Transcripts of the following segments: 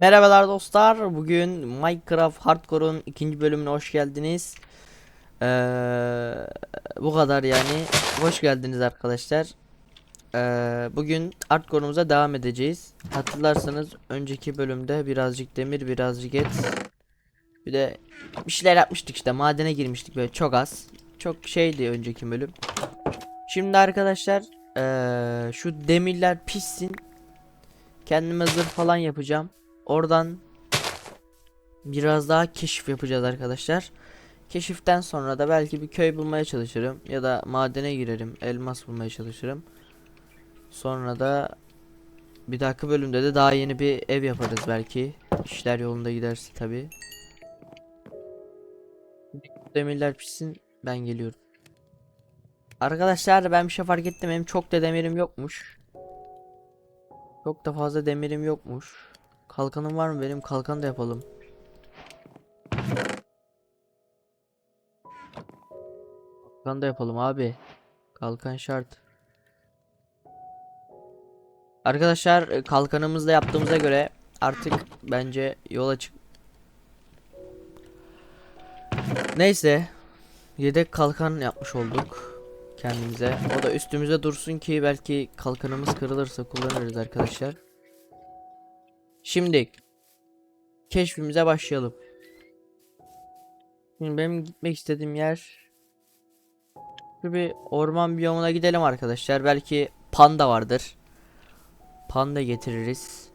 Merhabalar dostlar. Bugün Minecraft Hardcore'un ikinci bölümüne hoş geldiniz. Ee, bu kadar yani. Hoş geldiniz arkadaşlar. Ee, bugün Hardcore'umuza devam edeceğiz. Hatırlarsanız önceki bölümde birazcık demir, birazcık et. Bir de bir şeyler yapmıştık işte. Madene girmiştik böyle çok az. Çok şeydi önceki bölüm. Şimdi arkadaşlar ee, şu demirler pişsin. Kendime zırh falan yapacağım. Oradan biraz daha keşif yapacağız arkadaşlar. Keşiften sonra da belki bir köy bulmaya çalışırım ya da madene girerim, elmas bulmaya çalışırım. Sonra da bir dahaki bölümde de daha yeni bir ev yaparız belki. İşler yolunda giderse tabi. Demirler pişsin ben geliyorum. Arkadaşlar ben bir şey fark ettim benim çok da demirim yokmuş. Çok da fazla demirim yokmuş. Kalkanım var mı benim? Kalkan da yapalım. Kalkan da yapalım abi. Kalkan şart. Arkadaşlar e, kalkanımızı da yaptığımıza göre artık bence yola çık. Neyse. Yedek kalkan yapmış olduk kendimize. O da üstümüze dursun ki belki kalkanımız kırılırsa kullanırız arkadaşlar. Şimdi keşfimize başlayalım. Şimdi benim gitmek istediğim yer bir orman biyomuna gidelim arkadaşlar. Belki panda vardır. Panda getiririz.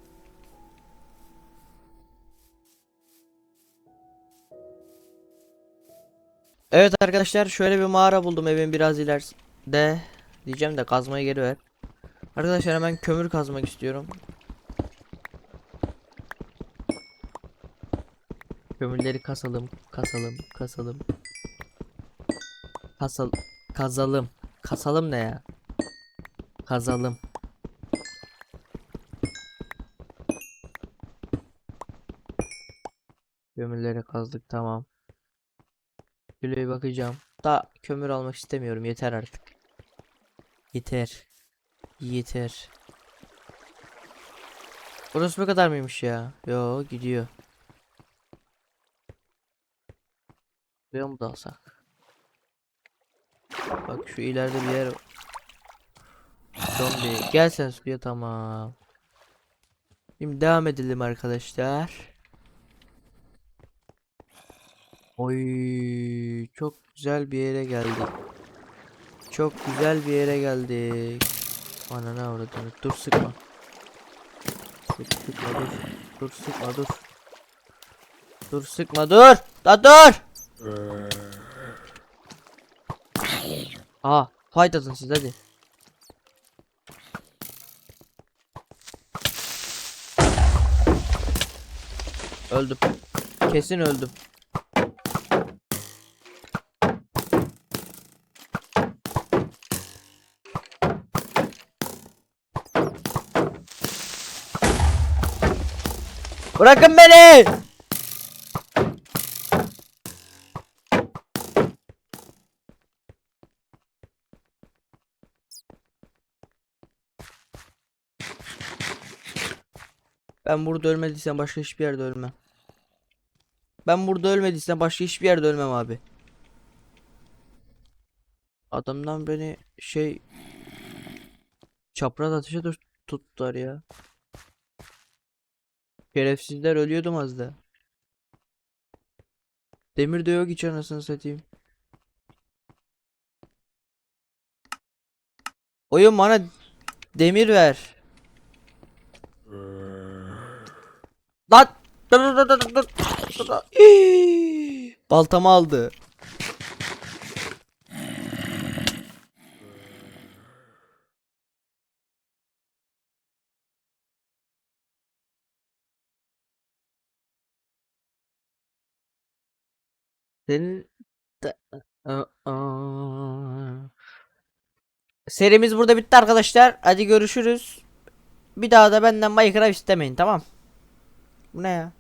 Evet arkadaşlar şöyle bir mağara buldum evin biraz ileride. Diyeceğim de kazmayı geri ver. Arkadaşlar hemen kömür kazmak istiyorum. Kömürleri kasalım, kasalım, kasalım. Kasal, kazalım. Kasalım ne ya? Kazalım. Kömürleri kazdık tamam. Şöyle bakacağım. Da kömür almak istemiyorum yeter artık. Yeter. Yeter. Burası bu kadar mıymış ya? Yo gidiyor. Buraya mı dalsak? Bak şu ileride bir yer Zombi. Gel sen suya tamam. Şimdi devam edelim arkadaşlar. Oy çok güzel bir yere geldik. Çok güzel bir yere geldik. Ana ne avradını dur sıkma. Dur sıkma dur. Dur sıkma dur. Dur sıkma dur. Da dur Aa, fight atın siz hadi. Öldüm. Kesin öldüm. Bırakın beni! Ben burada ölmediysem başka hiçbir yerde ölmem. Ben burada ölmediysem başka hiçbir yerde ölmem abi. Adamdan beni şey çapraz ateşe tut- tuttular ya. Şerefsizler ölüyordum az da. Demir de yok hiç anasını satayım. Oyun bana demir ver. Lan! Dur dur dur dur dur. dur, dur. Baltamı aldı. Senin. Serimiz burada bitti arkadaşlar. Hadi görüşürüz. Bir daha da benden Minecraft istemeyin tamam. Bu ne ya?